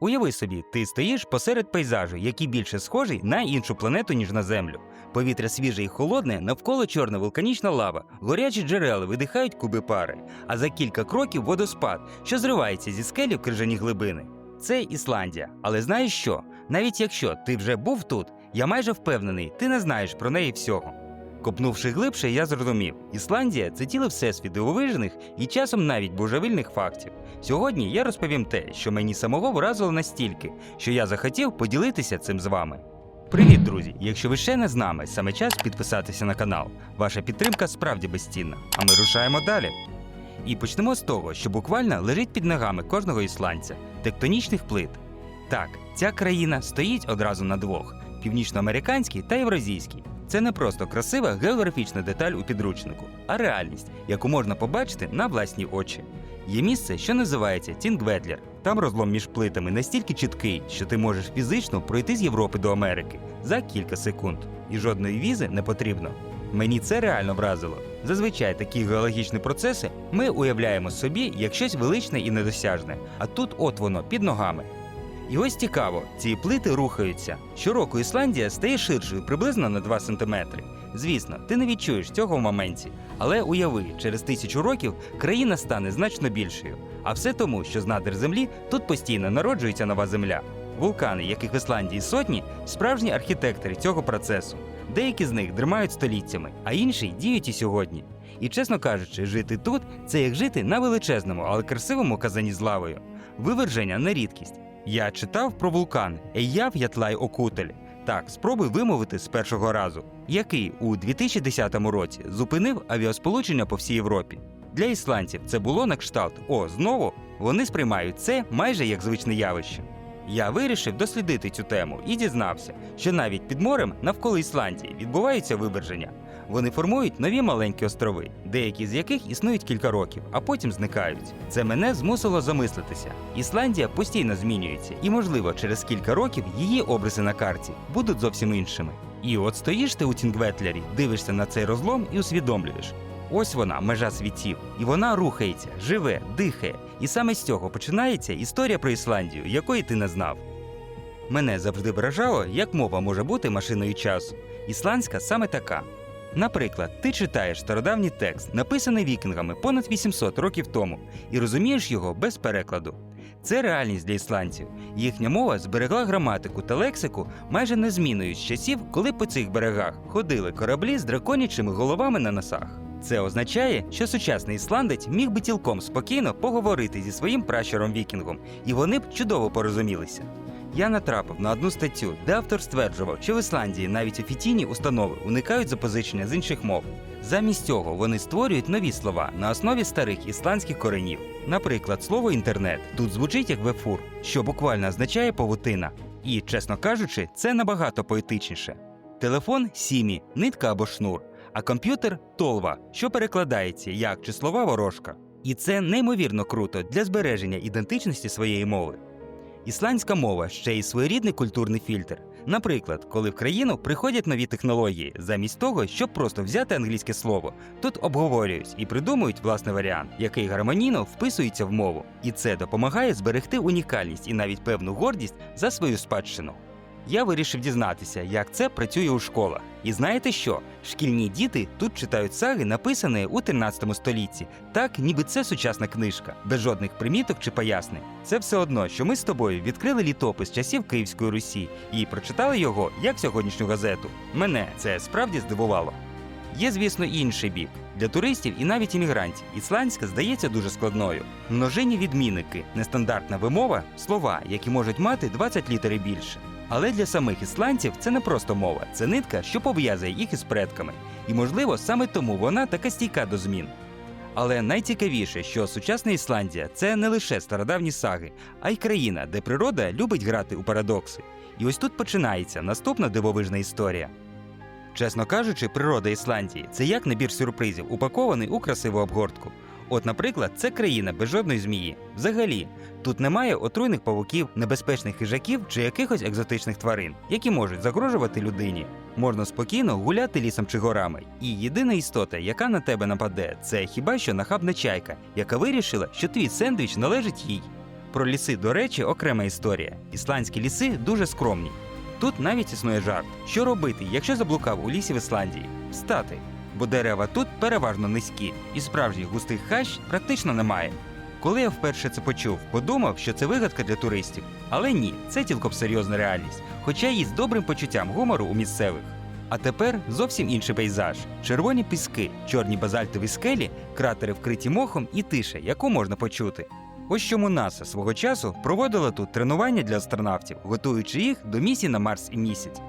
Уяви собі, ти стоїш посеред пейзажу, який більше схожий на іншу планету, ніж на Землю. Повітря свіже і холодне, навколо чорна вулканічна лава, горячі джерела видихають куби пари, а за кілька кроків водоспад, що зривається зі скелі в крижані глибини. Це Ісландія. Але знаєш що? Навіть якщо ти вже був тут, я майже впевнений, ти не знаєш про неї всього. Копнувши глибше, я зрозумів, Ісландія це ціле всесвіт дивовижних і часом навіть божевільних фактів. Сьогодні я розповім те, що мені самого вразило настільки, що я захотів поділитися цим з вами. Привіт, друзі! Якщо ви ще не з нами, саме час підписатися на канал. Ваша підтримка справді безцінна. А ми рушаємо далі. І почнемо з того, що буквально лежить під ногами кожного ісландця тектонічних плит. Так, ця країна стоїть одразу на двох: північноамериканській та євразійській. Це не просто красива географічна деталь у підручнику, а реальність, яку можна побачити на власні очі. Є місце, що називається Тінгветлер. Там розлом між плитами настільки чіткий, що ти можеш фізично пройти з Європи до Америки за кілька секунд, і жодної візи не потрібно. Мені це реально вразило. Зазвичай такі геологічні процеси ми уявляємо собі як щось величне і недосяжне, а тут от воно під ногами. І ось цікаво, ці плити рухаються. Щороку Ісландія стає ширшою приблизно на 2 см. Звісно, ти не відчуєш цього в моменті. Але уяви, через тисячу років країна стане значно більшою. А все тому, що з надр землі тут постійно народжується нова земля. Вулкани, яких в Ісландії сотні, справжні архітектори цього процесу. Деякі з них дримають століттями, а інші діють і сьогодні. І чесно кажучи, жити тут це як жити на величезному, але красивому казані з лавою. Виверження не рідкість. Я читав про вулкан Ейяв Ятлай Окутель. Так, спробуй вимовити з першого разу, який у 2010 році зупинив авіасполучення по всій Європі. Для ісландців це було на кшталт. О, знову вони сприймають це майже як звичне явище. Я вирішив дослідити цю тему і дізнався, що навіть під морем навколо Ісландії відбуваються виберження. Вони формують нові маленькі острови, деякі з яких існують кілька років, а потім зникають. Це мене змусило замислитися. Ісландія постійно змінюється, і, можливо, через кілька років її обриси на карті будуть зовсім іншими. І от стоїш ти у Тінгветлері, дивишся на цей розлом і усвідомлюєш. Ось вона, межа світів, і вона рухається, живе, дихає. І саме з цього починається історія про Ісландію, якої ти не знав. Мене завжди вражало, як мова може бути машиною часу. Ісландська саме така. Наприклад, ти читаєш стародавній текст, написаний вікінгами понад 800 років тому, і розумієш його без перекладу. Це реальність для ісландців. Їхня мова зберегла граматику та лексику майже незмінною з часів, коли по цих берегах ходили кораблі з драконячими головами на носах. Це означає, що сучасний ісландець міг би цілком спокійно поговорити зі своїм пращуром вікінгом, і вони б чудово порозумілися. Я натрапив на одну статтю, де автор стверджував, що в Ісландії навіть офіційні установи уникають запозичення з інших мов. Замість цього вони створюють нові слова на основі старих ісландських коренів. Наприклад, слово інтернет тут звучить як вефур, що буквально означає павутина. І, чесно кажучи, це набагато поетичніше. Телефон сімі, нитка або шнур, а комп'ютер толва, що перекладається як числова ворожка. І це неймовірно круто для збереження ідентичності своєї мови. Ісландська мова ще й своєрідний культурний фільтр. Наприклад, коли в країну приходять нові технології, замість того, щоб просто взяти англійське слово, тут обговорюють і придумують власний варіант, який гармонійно вписується в мову. І це допомагає зберегти унікальність і навіть певну гордість за свою спадщину. Я вирішив дізнатися, як це працює у школах. І знаєте що? Шкільні діти тут читають саги, написані у 13 столітті, так ніби це сучасна книжка, без жодних приміток чи пояснень. Це все одно, що ми з тобою відкрили літопис часів Київської Русі і прочитали його як сьогоднішню газету. Мене це справді здивувало. Є, звісно, інший бік. Для туристів і навіть іммігрантів ісландська здається дуже складною. Множинні відмінники, нестандартна вимова, слова, які можуть мати 20 літер і більше. Але для самих ісландців це не просто мова, це нитка, що пов'язує їх із предками. І, можливо, саме тому вона така стійка до змін. Але найцікавіше, що сучасна Ісландія це не лише стародавні саги, а й країна, де природа любить грати у парадокси. І ось тут починається наступна дивовижна історія. Чесно кажучи, природа Ісландії це як набір сюрпризів, упакований у красиву обгортку. От, наприклад, це країна без жодної змії. Взагалі, тут немає отруйних павуків, небезпечних хижаків чи якихось екзотичних тварин, які можуть загрожувати людині. Можна спокійно гуляти лісом чи горами. І єдина істота, яка на тебе нападе, це хіба що нахабна чайка, яка вирішила, що твій сендвіч належить їй. Про ліси, до речі, окрема історія. Ісландські ліси дуже скромні. Тут навіть існує жарт, що робити, якщо заблукав у лісі в Ісландії? Встати. Бо дерева тут переважно низькі, і справжніх густих хащ практично немає. Коли я вперше це почув, подумав, що це вигадка для туристів. Але ні, це цілком серйозна реальність, хоча й з добрим почуттям гумору у місцевих. А тепер зовсім інший пейзаж: червоні піски, чорні базальтові скелі, кратери вкриті мохом і тиша, яку можна почути. Ось чому НАСА свого часу проводила тут тренування для астронавтів, готуючи їх до місії на Марс і місяць.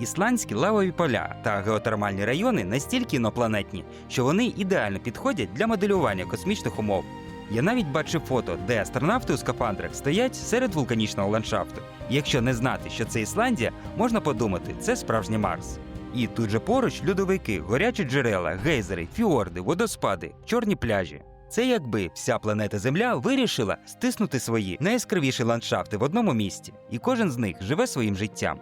Ісландські лавові поля та геотермальні райони настільки інопланетні, що вони ідеально підходять для моделювання космічних умов. Я навіть бачив фото, де астронавти у скафандрах стоять серед вулканічного ландшафту. Якщо не знати, що це Ісландія, можна подумати, це справжній Марс. І тут же поруч льодовики, горячі джерела, гейзери, фіорди, водоспади, чорні пляжі. Це якби вся планета Земля вирішила стиснути свої найяскравіші ландшафти в одному місці, і кожен з них живе своїм життям.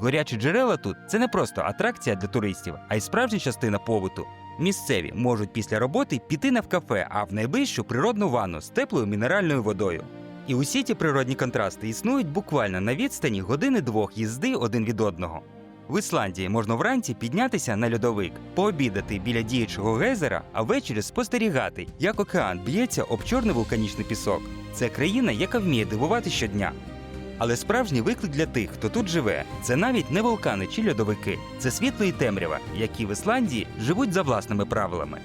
Горячі джерела тут це не просто атракція для туристів, а й справжня частина побуту. Місцеві можуть після роботи піти не в кафе, а в найближчу природну ванну з теплою мінеральною водою. І усі ті природні контрасти існують буквально на відстані години-двох їзди один від одного. В Ісландії можна вранці піднятися на льодовик, пообідати біля діючого гейзера, а ввечері спостерігати, як океан б'ється об чорний вулканічний пісок. Це країна, яка вміє дивувати щодня. Але справжній виклик для тих, хто тут живе, це навіть не вулкани чи льодовики, це світло і темрява, які в Ісландії живуть за власними правилами.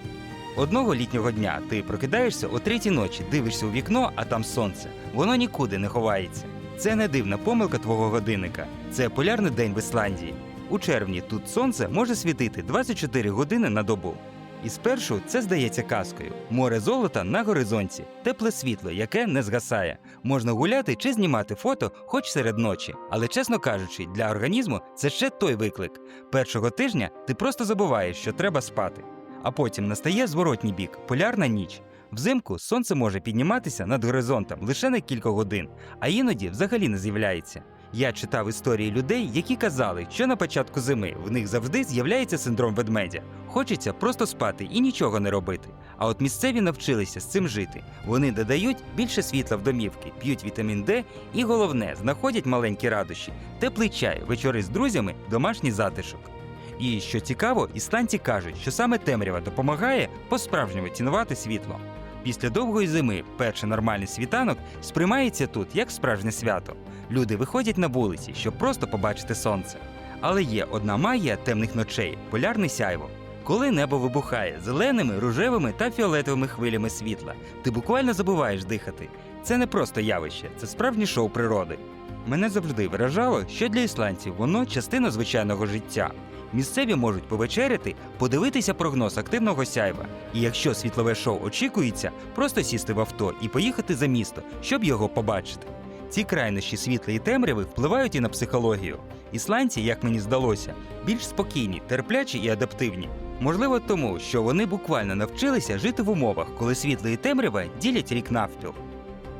Одного літнього дня ти прокидаєшся о третій ночі, дивишся у вікно, а там сонце. Воно нікуди не ховається. Це не дивна помилка твого годинника. Це полярний день в Ісландії. У червні тут сонце може світити 24 години на добу. І спершу це здається казкою: море золота на горизонті, тепле світло, яке не згасає. Можна гуляти чи знімати фото, хоч серед ночі. Але чесно кажучи, для організму це ще той виклик. Першого тижня ти просто забуваєш, що треба спати. А потім настає зворотній бік полярна ніч. Взимку сонце може підніматися над горизонтом лише на кілька годин, а іноді взагалі не з'являється. Я читав історії людей, які казали, що на початку зими в них завжди з'являється синдром ведмедя. Хочеться просто спати і нічого не робити. А от місцеві навчилися з цим жити. Вони додають більше світла в домівки, п'ють вітамін Д і головне, знаходять маленькі радощі, теплий чай, вечори з друзями, домашній затишок. І що цікаво, ісландці кажуть, що саме темрява допомагає по-справжньому цінувати світло. Після довгої зими перший нормальний світанок сприймається тут як справжнє свято. Люди виходять на вулиці, щоб просто побачити сонце. Але є одна магія темних ночей полярне сяйво. Коли небо вибухає зеленими, рожевими та фіолетовими хвилями світла, ти буквально забуваєш дихати. Це не просто явище, це справжнє шоу природи. Мене завжди вражало, що для ісландців воно частина звичайного життя. Місцеві можуть повечеряти, подивитися прогноз активного сяйва. І якщо світлове шоу очікується, просто сісти в авто і поїхати за місто, щоб його побачити. Ці крайнощі світла і темряви впливають і на психологію. Ісландці, як мені здалося, більш спокійні, терплячі і адаптивні. Можливо, тому, що вони буквально навчилися жити в умовах, коли світло і темрява ділять рік навпіл.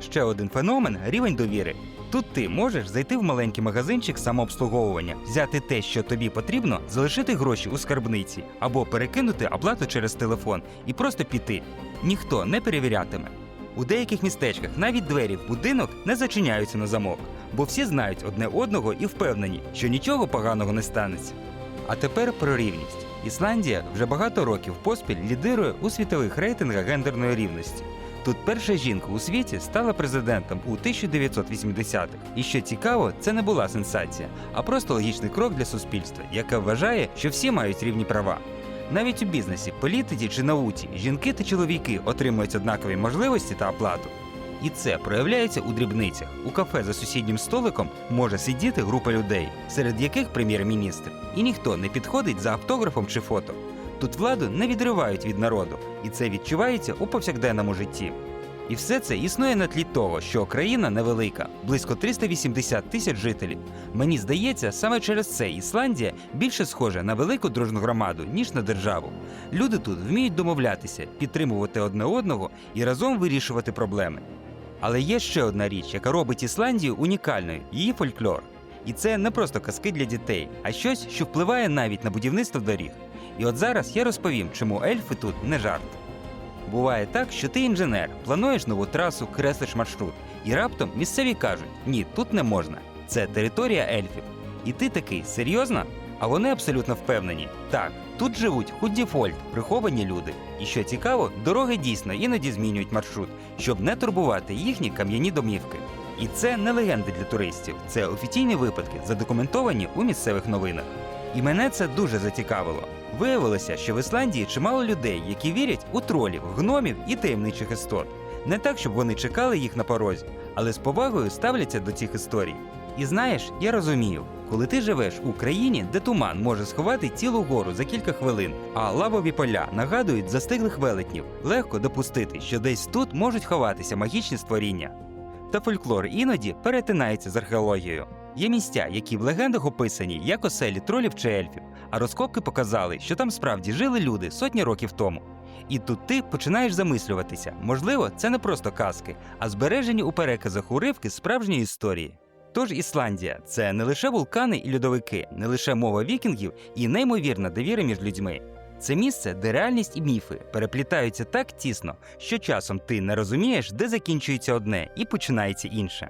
Ще один феномен рівень довіри. Тут ти можеш зайти в маленький магазинчик самообслуговування, взяти те, що тобі потрібно, залишити гроші у скарбниці або перекинути оплату через телефон і просто піти. Ніхто не перевірятиме. У деяких містечках навіть двері в будинок не зачиняються на замок, бо всі знають одне одного і впевнені, що нічого поганого не станеться. А тепер про рівність. Ісландія вже багато років поспіль лідирує у світових рейтингах гендерної рівності. Тут перша жінка у світі стала президентом у 1980-х. І що цікаво, це не була сенсація, а просто логічний крок для суспільства, яке вважає, що всі мають рівні права. Навіть у бізнесі, політиці чи науці жінки та чоловіки отримують однакові можливості та оплату. І це проявляється у дрібницях. У кафе за сусіднім столиком може сидіти група людей, серед яких прем'єр-міністр, і ніхто не підходить за автографом чи фото. Тут владу не відривають від народу, і це відчувається у повсякденному житті. І все це існує на тлі того, що країна невелика, близько 380 тисяч жителів. Мені здається, саме через це Ісландія більше схожа на велику дружну громаду, ніж на державу. Люди тут вміють домовлятися, підтримувати одне одного і разом вирішувати проблеми. Але є ще одна річ, яка робить Ісландію унікальною її фольклор. І це не просто казки для дітей, а щось, що впливає навіть на будівництво доріг. І от зараз я розповім, чому ельфи тут не жарт. Буває так, що ти інженер, плануєш нову трасу, креслиш маршрут, і раптом місцеві кажуть: ні, тут не можна. Це територія ельфів. І ти такий, серйозно? А вони абсолютно впевнені. Так, тут живуть худдіфольд, приховані люди. І що цікаво, дороги дійсно іноді змінюють маршрут, щоб не турбувати їхні кам'яні домівки. І це не легенди для туристів, це офіційні випадки, задокументовані у місцевих новинах. І мене це дуже зацікавило. Виявилося, що в Ісландії чимало людей, які вірять у тролів, гномів і таємничих істот. Не так, щоб вони чекали їх на порозі, але з повагою ставляться до цих історій. І знаєш, я розумію, коли ти живеш у країні, де туман може сховати цілу гору за кілька хвилин, а лавові поля нагадують застиглих велетнів, легко допустити, що десь тут можуть ховатися магічні створіння. Та фольклор іноді перетинається з археологією. Є місця, які в легендах описані як оселі тролів чи ельфів, а розкопки показали, що там справді жили люди сотні років тому. І тут ти починаєш замислюватися, можливо, це не просто казки, а збережені у переказах уривки справжньої історії. Тож Ісландія це не лише вулкани і льодовики, не лише мова вікінгів і неймовірна довіра між людьми. Це місце, де реальність і міфи переплітаються так тісно, що часом ти не розумієш, де закінчується одне і починається інше.